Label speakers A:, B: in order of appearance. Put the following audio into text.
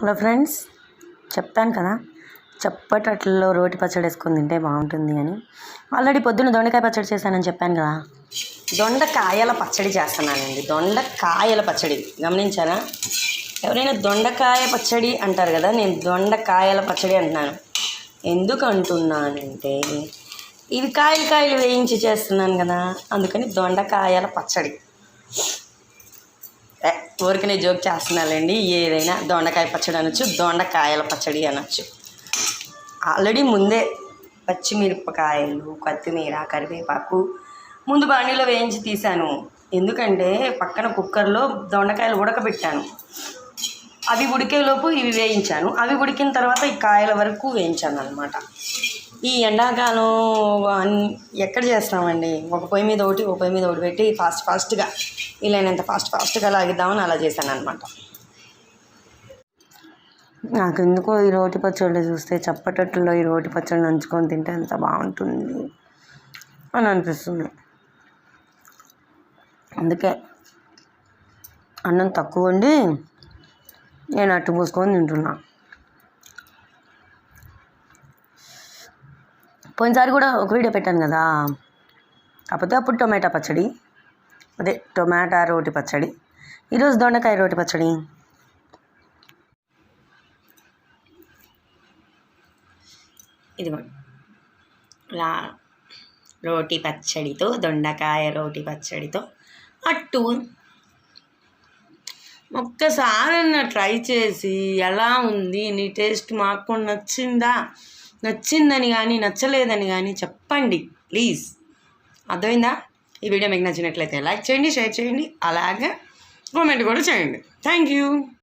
A: Hello friends చెప్తాను కదా. చప్పటట్లో రోటి పచ్చడి వేసుకొని తింటే బాగుంటుంది అని. ఆల్రెడీ పొద్దున్న దొండకాయ పచ్చడి చేశానని చెప్పాను కదా. దొండకాయల పచ్చడి చేస్తున్నానండి. దొండకాయల పచ్చడి. గమనించారా? ఎవరైనా దొండకాయ పచ్చడి అంటారు కదా నేను దొండకాయల పచ్చడి అంటున్నాను. ఎందుకు అంటున్నానంటే ఇది కాయలు కాయలు వేయించి చేస్తున్నాను కదా అందుకని దొండకాయల పచ్చడి. ఊరికనే జోక్ చేస్తున్నాలండి. ఏదైనా దొండకాయ పచ్చడి అనొచ్చు దొండకాయల పచ్చడి అనొచ్చు. ఆల్రెడీ ముందే పచ్చిమిరపకాయలు కొత్తిమీర కరివేపాకు ముందు బాణీలో వేయించి తీశాను. ఎందుకంటే పక్కన కుక్కర్లో దొండకాయలు ఉడకబెట్టాను. అవి ఉడికేలోపు ఇవి వేయించాను. అవి ఉడికిన తర్వాత ఈ కాయల వరకు వేయించాను అనమాట ఈ ఎండాకాలం ఎక్కడ చేస్తామండి? ఒక పొయ్యి మీద ఒకటి ఒక పొయ్యి మీద ఒకటి పెట్టి ఫాస్ట్ ఫాస్ట్గా వీలైనంత ఫాస్ట్ ఫాస్ట్గా లాగిద్దామని అలా చేశాను అనమాట నాకు ఎందుకో ఈ రోటి పచ్చళ్ళు చూస్తే చప్పటట్టులో ఈ రోటి పచ్చళ్ళు నంచుకొని తింటే ఎంత బాగుంటుంది అని అనిపిస్తుంది. అందుకే అన్నం తక్కువ ఉండి నేను అట్టు పోసుకొని తింటున్నా. పోయినసారి కూడా ఒక వీడియో పెట్టాను కదా. కాకపోతే అప్పుడు టొమాటో పచ్చడి అదే టొమాటా రోటి పచ్చడి ఈరోజు దొండకాయ రోటి పచ్చడి. ఇదిగో లా రోటి పచ్చడితో దొండకాయ రోటి పచ్చడితో అట్టు ఒక్కసారి ట్రై చేసి ఎలా ఉంది? నీ టేస్ట్ మాకు నచ్చిందా? నచ్చిందని కానీ నచ్చలేదని కానీ చెప్పండి ప్లీజ్. అర్థమైందా? ఈ వీడియో మీకు నచ్చినట్లయితే లైక్ చేయండి షేర్ చేయండి అలాగే కామెంట్ కూడా చేయండి. Thank you.